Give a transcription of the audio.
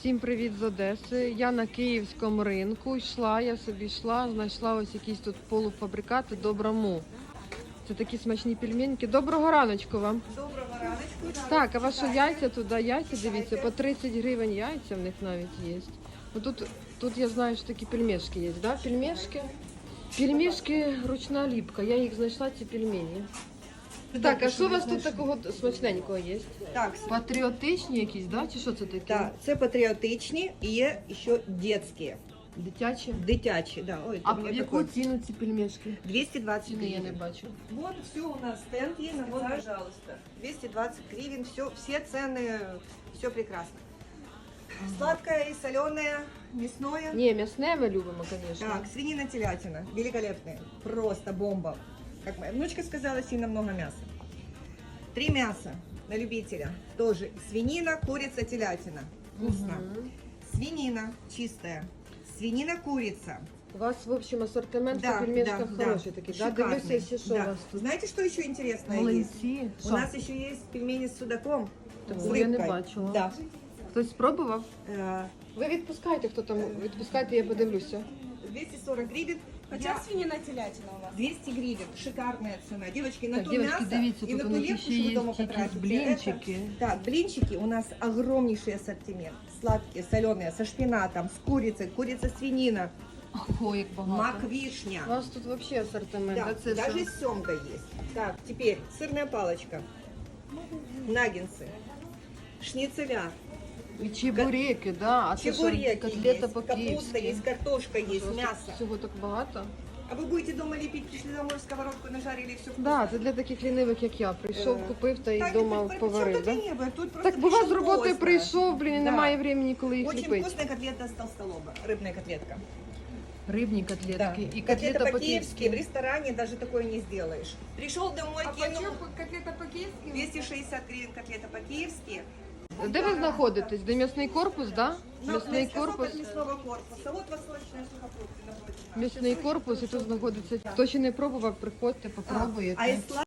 Всім привіт з Одеси. Я на київському ринку йшла, я собі йшла, знайшла ось якісь тут полуфабрикати доброму. Це такі смачні пельменьки. Доброго раночку вам. Доброго раночку. Так, а ваші яйця туди, яйця, дивіться, по 30 гривень яйця в них навіть є. Ну, тут, тут я знаю, що такі пельмешки є, да? Пельмешки. Пельмешки ручна ліпка. Я їх знайшла, ці пельмені. Так, а що у вас тут такого смачненького є? Так, Патріотичні якісь, да? Чи що це таке? да, це патріотичні і є ще дитячі. Дитячі? Дитячі, да. Ой, А в яку такой. ціну ці пельмешки? 220 Ціни я не гривен. бачу. Вот все у нас стенд есть, вот, пожалуйста. 220 гривен, все, все цены, все прекрасно. Сладкое и соленое, мясное. Ні, м'ясне ми любимо, звісно. Так, свинина, телятина, великолепные, просто бомба. Как моя внучка сказала, сильно много мяса. Три мяса на любителя, тоже свинина, курица, телятина. Вкусно. Мгм. Свинина чистая, свинина, курица. У вас, в общем, ассортимент Да, по пельмешках да, хороший да. такий, да? Шикарный. Дивлюся, ще що Да. у вас тут. Знаете, что еще интересное есть? Млинці. У Що? нас еще есть пельмени с судаком. Такого с я не рыбкой. бачила. Да. Хтось спробував? Э, Ви відпускайте, хто там, відпускайте, я подивлюся. 240 гривен. Хотя Я- свинина телятина у вас? 200 гривен. Шикарная цена. Девочки, на Так, то девочки, мясо дивіться, и тут на у ту них лепку, ще что вы є дома якісь потратите. блінчики. Это- Так, блинчики у нас огромнейший ассортимент. Сладкие, соленые, со шпинатом, с курицей, курица, свинина, Ого, як багато. мак, У вишня. вас тут взагалі асортимент, Да, да? Це даже що? семга есть. Так, теперь сырная палочка, наггинсы, шницеля, І чебуреки, да? А це що, чебуреки котлета есть, капуста по-київськи? есть, картошка есть, Просто мясо. Всього так багато? А вы будете дома лепить, пришли домой в сковородку, нажарили все вкусно. Да, це для таких лінивих, як я. Прийшов, Е, купив та й Так, вдома при- при- поварив, причем да? тут и небо, тут просто Так бува з пришел роботи поздно. прийшов, блін, і Да. немає времени, коли їх Очень ліпити. вкусная котлета с толстолоба, рыбная котлетка. Рибні котлетки і Котлета котлета по-киевски, в по-київськи. ресторане даже такое не сделаешь. Пришел домой, А кинул почем котлета по-киевски? 260 гривен котлета по-киевски. Де ви знаходитесь? Де м'ясний корпус, да? М'ясний корпус. мясного корпуса. Вот восточная сухофрукты напротив. М'ясний корпус, і тут знаходиться. Хто ще не пробував, приходьте, из